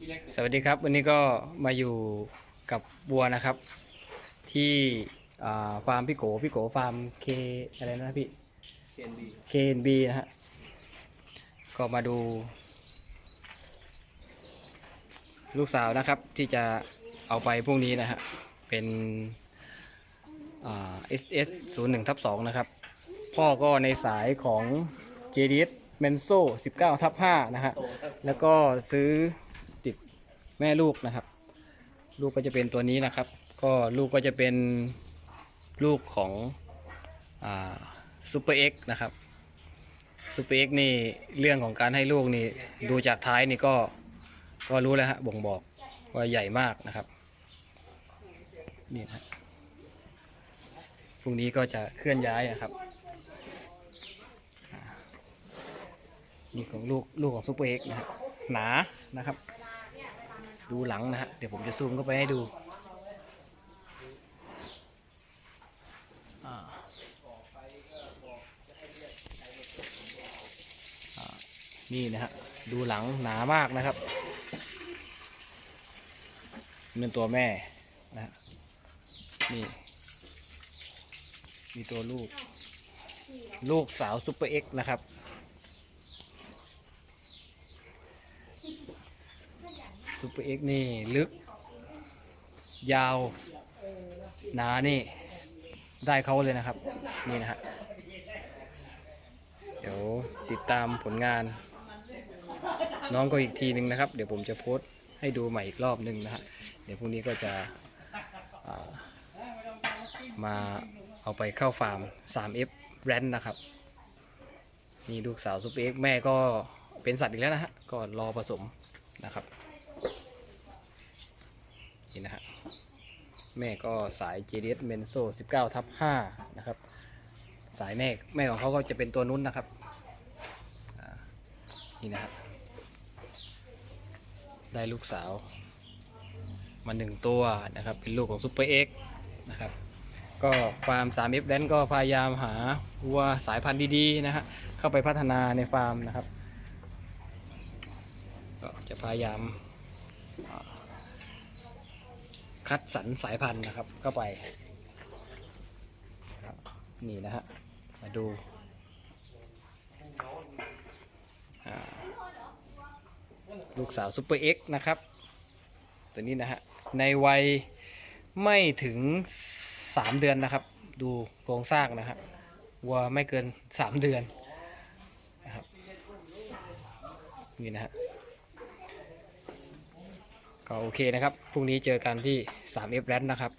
สวัสดีครับ วันนี้ก็มาอยู่กับบัวนะครับ ที่ฟาร์มพี่โกพี่โกฟาร์มเคอะไรนะพี่ CNB KNB นะฮะก็มาดู ลูกสาวนะครับที่จะเอาไปพรุ่งนี้นะฮะเป็นเอ่า SS 0 1ทับ2นะครับ พ่อก็ในสายของ JDS Menso 19ทับ5นะฮะแล้วก็ซื้อ แม่ลูกนะครับ ลูกก็จะเป็นตัวนี้นะครับ ก็ลูกก็จะเป็นลูกของซูเปอร์เอ็กนะครับซูเปอร์เอ็กนี่เรื่องของการให้ลูกนี่ดูจากท้ายนี่ก็ก็รู้แล้วฮะบ่งบอกว่าใหญ่มากนะครับนี่นะพรุ่งนี้ก็จะเคลื่อนย้ายนะครับนี่ของลูกลูกของซูเปอร์เอ็กนะฮะหนานะครับ ดูหลังนะฮะ เดี๋ยวผมจะซูมเข้าไปให้ดูอ่านี่นะฮะ ดูหลังหนามากนะครับเป็นตัวแม่นะนี่ มีตัวลูก ลูกสาวซุปเปอร์เอ็กซ์นะครับ ซูเปอร์เอ็กซ์นี่ลึก ยาว หนานี่ ได้เขาเลยนะครับ นี่นะฮะ เดี๋ยวติดตามผลงาน น้องก็อีกทีหนึ่งนะครับ เดี๋ยวผมจะโพสต์ให้ดูใหม่อีกรอบหนึ่งนะฮะ เดี๋ยวพรุ่งนี้ก็จะามาเอาไปเข้าฟาร์ม 3F แรนนะครับ นี่ลูกสาวซูเปอร์เอ็กซ์แม่ก็เป็นสัตว์อีกแล้วนะฮะ ก็รอผสมนะครับ นี่นะฮะ แม่ก็สาย JDS Menso 19ทับ5นะครับ สายแม่แม่ของเขาก็จะเป็นตัวนู้นนะครับนี่นะฮะได้ลูกสาว มาหนึ่งตัวนะครับ เป็นลูกของซูเปอร์เอ็กนะครับ ก็ฟาร์ม 3F แดนก็พยายามหาวัวสายพันธุ์ดีๆนะฮะเข้าไปพัฒนาในฟาร์มนะครับ ก็จะพยายาม คัดสรรสายพันธุ์นะครับเข้าไปนี่นะฮะมาดูลูกสาวซูเปอร์เอ็กซ์นะครับ ตัวนี้นะฮะ ในวัยไม่ถึง 3 เดือนนะครับ ดูโครงสร้างนะฮะวัวไม่เกิน 3 เดือนนะครับนี่นะฮะ ก็โอเคนะครับ พรุ่งนี้เจอกันที่ 3F แรนนะครับ